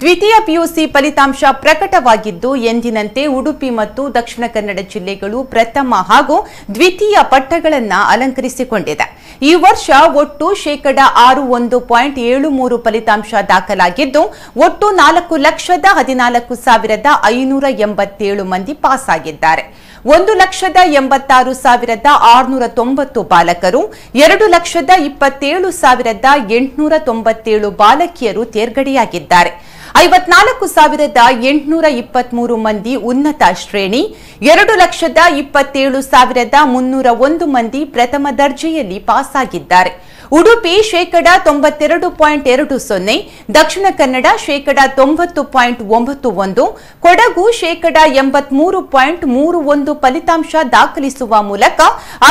ದ್ವಿತೀಯ ಪಿಯುಸಿ ಫಲಿತಾಂಶ ಪ್ರಕಟವಾಗಿದ್ದು, ಎಂದಿನಂತೆ ಉಡುಪಿ ಮತ್ತು ದಕ್ಷಿಣ ಕನ್ನಡ ಜಿಲ್ಲೆಗಳು ಪ್ರಥಮ ಹಾಗೂ ದ್ವಿತೀಯ ಪಟ್ಟಗಳನ್ನು ಅಲಂಕರಿಸಿಕೊಂಡಿದೆ. ಈ ವರ್ಷ ಒಟ್ಟು ಶೇಕಡ ಆರು ಒಂದು ಪಾಯಿಂಟ್ ಏಳು ಮೂರು ಫಲಿತಾಂಶ ದಾಖಲಾಗಿದ್ದು, ಒಟ್ಟು ನಾಲ್ಕು ಲಕ್ಷದ ಹದಿನಾಲ್ಕು ಸಾವಿರದ ಐನೂರ ಎಂಬತ್ತೇಳು ಮಂದಿ ಪಾಸ್ ಆಗಿದ್ದಾರೆ ಒಂದು ಲಕ್ಷದ ಎಂಬತ್ತಾರು ಸಾವಿರದ ಆರುನೂರ ತೊಂಬತ್ತು ಬಾಲಕರು, ಎರಡು ಲಕ್ಷದ ಇಪ್ಪತ್ತೇಳು ಸಾವಿರದ ಎಂಟುನೂರ ತೊಂಬತ್ತೇಳು ಬಾಲಕಿಯರು ತೇರ್ಗಡೆಯಾಗಿದ್ದಾರೆ. ಐವತ್ನಾಲ್ಕು ಸಾವಿರದ ಎಂಟುನೂರ ಇಪ್ಪತ್ಮೂರು ಮಂದಿ ಉನ್ನತ ಶ್ರೇಣಿ, ಎರಡು ಲಕ್ಷದ ಇಪ್ಪತ್ತೇಳು ಸಾವಿರದ ಮುನ್ನೂರ ಒಂದು ಮಂದಿ ಪ್ರಥಮ ದರ್ಜೆಯಲ್ಲಿ ಪಾಸ್ ಆಗಿದ್ದಾರೆ ಉಡುಪಿ ಶೇಕಡ ತೊಂಬತ್ತೆರಡು ಪಾಯಿಂಟ್ ಎರಡು ಸೊನ್ನೆ, ದಕ್ಷಿಣ ಕನ್ನಡ ಶೇಕಡ ತೊಂಬತ್ತು ಪಾಯಿಂಟ್ ಒಂಬತ್ತು ಒಂದು, ಕೊಡಗು ಶೇಕಡ ಎಂಬತ್ಮೂರು ಪಾಯಿಂಟ್ ಮೂರು ಒಂದು ಫಲಿತಾಂಶ ದಾಖಲಿಸುವ ಮೂಲಕ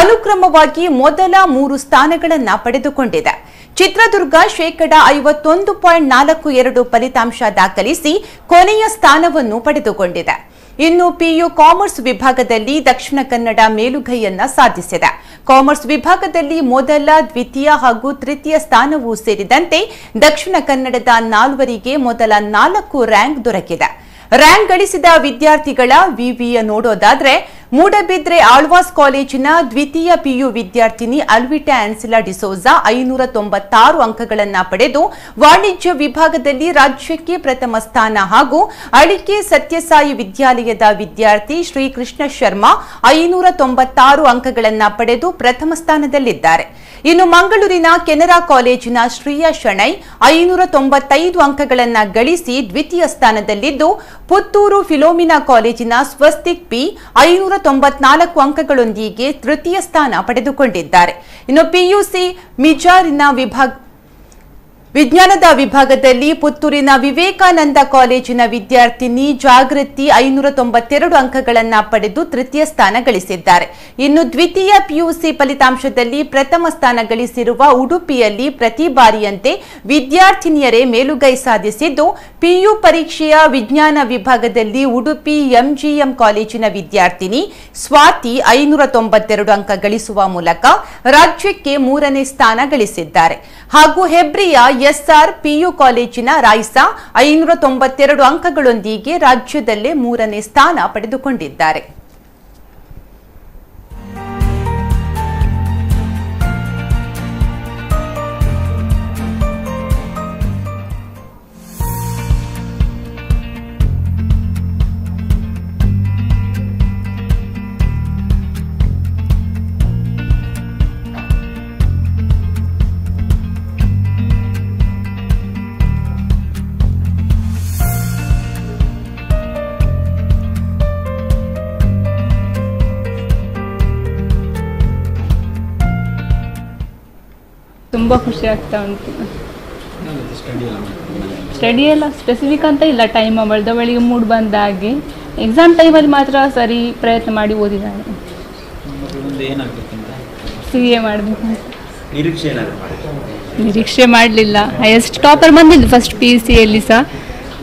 ಅನುಕ್ರಮವಾಗಿ ಮೊದಲ ಮೂರು ಸ್ಥಾನಗಳನ್ನು ಪಡೆದುಕೊಂಡಿದೆ. ಚಿತ್ರದುರ್ಗ ಶೇಕಡ ಐವತ್ತೊಂದು ಪಾಯಿಂಟ್ ನಾಲ್ಕು ಎರಡು ಫಲಿತಾಂಶ ದಾಖಲಿಸಿ ಕೊನೆಯ ಸ್ಥಾನವನ್ನು ಪಡೆದುಕೊಂಡಿದೆ. ಇನ್ನು ಪಿಯು ಕಾಮರ್ಸ್ ವಿಭಾಗದಲ್ಲಿ ದಕ್ಷಿಣ ಕನ್ನಡ ಮೇಲುಗೈಯನ್ನ ಸಾಧಿಸಿದೆ. ಕಾಮರ್ಸ್ ವಿಭಾಗದಲ್ಲಿ ಮೊದಲ, ದ್ವಿತೀಯ ಹಾಗೂ ತೃತೀಯ ಸ್ಥಾನವೂ ಸೇರಿದಂತೆ ದಕ್ಷಿಣ ಕನ್ನಡದ ನಾಲ್ವರಿಗೆ ಮೊದಲ ನಾಲ್ಕು ರ್ಯಾಂಕ್ ದೊರಕಿದೆ. ರ್ಯಾಂಕ್ ಗಳಿಸಿದ ವಿದ್ಯಾರ್ಥಿಗಳ ವಿವಿಯ ನೋಡೋದಾದ್ರೆ ಮೂಡಬಿದ್ರೆ ಆಳ್ವಾಸ್ ಕಾಲೇಜಿನ ದ್ವಿತೀಯ ಪಿಯು ವಿದ್ಯಾರ್ಥಿನಿ ಅಲ್ವಿಟಾ ಆನ್ಸಿಲಾ ಡಿಸೋಜಾ ಐನೂರ ತೊಂಬತ್ತಾರು ಅಂಕಗಳನ್ನು ಪಡೆದು ವಾಣಿಜ್ಯ ವಿಭಾಗದಲ್ಲಿ ರಾಜ್ಯಕ್ಕೆ ಪ್ರಥಮ ಸ್ಥಾನ ಹಾಗೂ ಅಳಿಕೆ ಸತ್ಯಸಾಯಿ ವಿದ್ಯಾಲಯದ ವಿದ್ಯಾರ್ಥಿ ಶ್ರೀಕೃಷ್ಣ ಶರ್ಮಾ ಐನೂರ ತೊಂಬತ್ತಾರು ಅಂಕಗಳನ್ನು ಪಡೆದು ಪ್ರಥಮ ಸ್ಥಾನದಲ್ಲಿದ್ದಾರೆ. ಇನ್ನು ಮಂಗಳೂರಿನ ಕೆನರಾ ಕಾಲೇಜಿನ ಶ್ರೀಯಾ ಶಣೈ ಐನೂರ ತೊಂಬತ್ತೈದು ಅಂಕಗಳನ್ನು ಗಳಿಸಿ ದ್ವಿತೀಯ ಸ್ಥಾನದಲ್ಲಿದ್ದು, ಪುತ್ತೂರು ಫಿಲೋಮಿನಾ ಕಾಲೇಜಿನ ಸ್ವಸ್ತಿಕ್ ಪಿ ಐನೂರ ತೊಂಬತ್ನಾಲ್ಕು ಅಂಕಗಳೊಂದಿಗೆ ತೃತೀಯ ಸ್ಥಾನ ಪಡೆದುಕೊಂಡಿದ್ದಾರೆ. ಇನ್ನು ಪಿಯುಸಿ ಮಿಜಾರಿನ ವಿಭಾಗ ವಿಜ್ಞಾನದ ವಿಭಾಗದಲ್ಲಿ ಪುತ್ತೂರಿನ ವಿವೇಕಾನಂದ ಕಾಲೇಜಿನ ವಿದ್ಯಾರ್ಥಿನಿ ಜಾಗೃತಿ ಐನೂರ ತೊಂಬತ್ತೆರಡು ಅಂಕಗಳನ್ನು ಪಡೆದು ತೃತೀಯ ಸ್ಥಾನ ಗಳಿಸಿದ್ದಾರೆ. ಇನ್ನು ದ್ವಿತೀಯ ಪಿಯುಸಿ ಫಲಿತಾಂಶದಲ್ಲಿ ಪ್ರಥಮ ಸ್ಥಾನ ಗಳಿಸಿರುವ ಉಡುಪಿಯಲ್ಲಿ ಪ್ರತಿ ಬಾರಿಯಂತೆ ವಿದ್ಯಾರ್ಥಿನಿಯರೇ ಮೇಲುಗೈ ಸಾಧಿಸಿದ್ದು, ಪಿಯು ಪರೀಕ್ಷೆಯ ವಿಜ್ಞಾನ ವಿಭಾಗದಲ್ಲಿ ಉಡುಪಿ ಎಂಜಿಎಂ ಕಾಲೇಜಿನ ವಿದ್ಯಾರ್ಥಿನಿ ಸ್ವಾತಿ ಐನೂರ ತೊಂಬತ್ತೆರಡು ಅಂಕ ಗಳಿಸುವ ಮೂಲಕ ರಾಜ್ಯಕ್ಕೆ ಮೂರನೇ ಸ್ಥಾನ ಗಳಿಸಿದ್ದಾರೆ. ಹಾಗೂ ಹೆಬ್ರಿಯ ಎಸ್ಆರ್ ಪಿಯು ಕಾಲೇಜಿನ ರಾಯ್ಸಾ ಐನೂರ ತೊಂಬತ್ತೆರಡು ಅಂಕಗಳೊಂದಿಗೆ ರಾಜ್ಯದಲ್ಲೇ ಮೂರನೇ ಸ್ಥಾನ ಪಡೆದುಕೊಂಡಿದ್ದಾರೆ. ತುಂಬ ಖುಷಿ ಆಗ್ತಾ ಉಂಟು. ಸ್ಟಡಿ ಎಲ್ಲ ಸ್ಪೆಸಿಫಿಕ್ ಅಂತ ಇಲ್ಲ ಟೈಮ್ ಅವಳದವಳಿಗೆ ಮೂಡ್ ಬಂದ ಹಾಗೆ. ಎಕ್ಸಾಮ್ ಟೈಮಲ್ಲಿ ಮಾತ್ರ ಸರಿ ಪ್ರಯತ್ನ ಮಾಡಿ ಓದಿದ್ದಾಳೆ ಸಿ ಎ ಮಾಡಬೇಕು. ನಿರೀಕ್ಷೆ ಮಾಡಲಿಲ್ಲ. ಹೈಯೆಸ್ಟ್ ಟಾಪರ್ ಬಂದಿದ್ದು ಫಸ್ಟ್ ಪಿ ಯು ಸಿಯಲ್ಲಿ ಸಹ.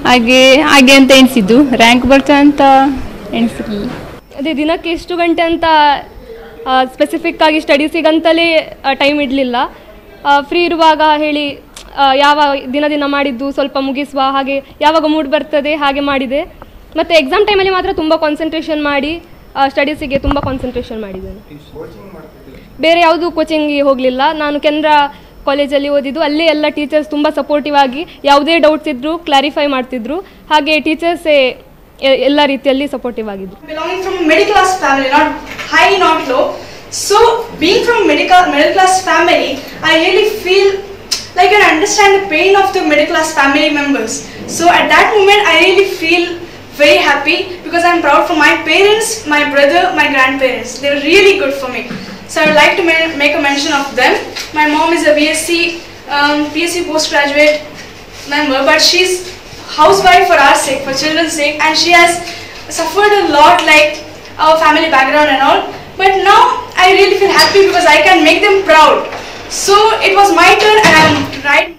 ಹಾಗೆ ಹಾಗೆ ಅಂತ ಎಣಿಸಿದ್ದು. ರ್ಯಾಂಕ್ ಬರ್ತಾ ಅಂತ ಎಣಿಸಿರಲಿಲ್ಲ. ಅದೇ ದಿನಕ್ಕೆ ಎಷ್ಟು ಗಂಟೆ ಅಂತ ಸ್ಪೆಸಿಫಿಕ್ ಆಗಿ ಸ್ಟಡೀಸಿಗಂತಲೇ ಟೈಮ್ ಇಡಲಿಲ್ಲ. ಫ್ರೀ ಇರುವಾಗ ಹೇಳಿ ಯಾವ ದಿನ ದಿನ ಮಾಡಿದ್ದು ಸ್ವಲ್ಪ ಮುಗಿಸುವ ಹಾಗೆ ಯಾವಾಗ ಮೂಡ್ ಬರ್ತದೆ ಹಾಗೆ ಮಾಡಿದೆ. ಮತ್ತು ಎಕ್ಸಾಮ್ ಟೈಮಲ್ಲಿ ಮಾತ್ರ ತುಂಬ ಕಾನ್ಸಂಟ್ರೇಷನ್ ಮಾಡಿ ಸ್ಟಡೀಸಿಗೆ ತುಂಬ ಕಾನ್ಸಂಟ್ರೇಷನ್ ಮಾಡಿದ್ದೇನೆ. ಬೇರೆ ಯಾವುದೂ ಕೋಚಿಂಗಿಗೆ ಹೋಗಲಿಲ್ಲ. ನಾನು ಕೆನರಾ ಕಾಲೇಜಲ್ಲಿ ಓದಿದ್ದು, ಅಲ್ಲೇ ಎಲ್ಲ ಟೀಚರ್ಸ್ ತುಂಬ ಸಪೋರ್ಟಿವ್ ಆಗಿ ಯಾವುದೇ ಡೌಟ್ಸ್ ಇದ್ರು ಕ್ಲಾರಿಫೈ ಮಾಡ್ತಿದ್ರು. ಹಾಗೆ ಟೀಚರ್ಸೇ ಎಲ್ಲ ರೀತಿಯಲ್ಲಿ ಸಪೋರ್ಟಿವ್ ಆಗಿದ್ರು. Middle class family, I really feel like I understand the pain of the middle class family members. So, at that moment, I really feel very happy because I'm proud for my parents, my brother, my grandparents. They were really good for me. So, I would like to make a mention of them. My mom is a BSc, um, BSc postgraduate member, but she's housewife for our sake, for children's sake, and she has suffered a lot, like our family background and all. But now I really feel happy because I can make them proud. So it was my turn, and I'm right.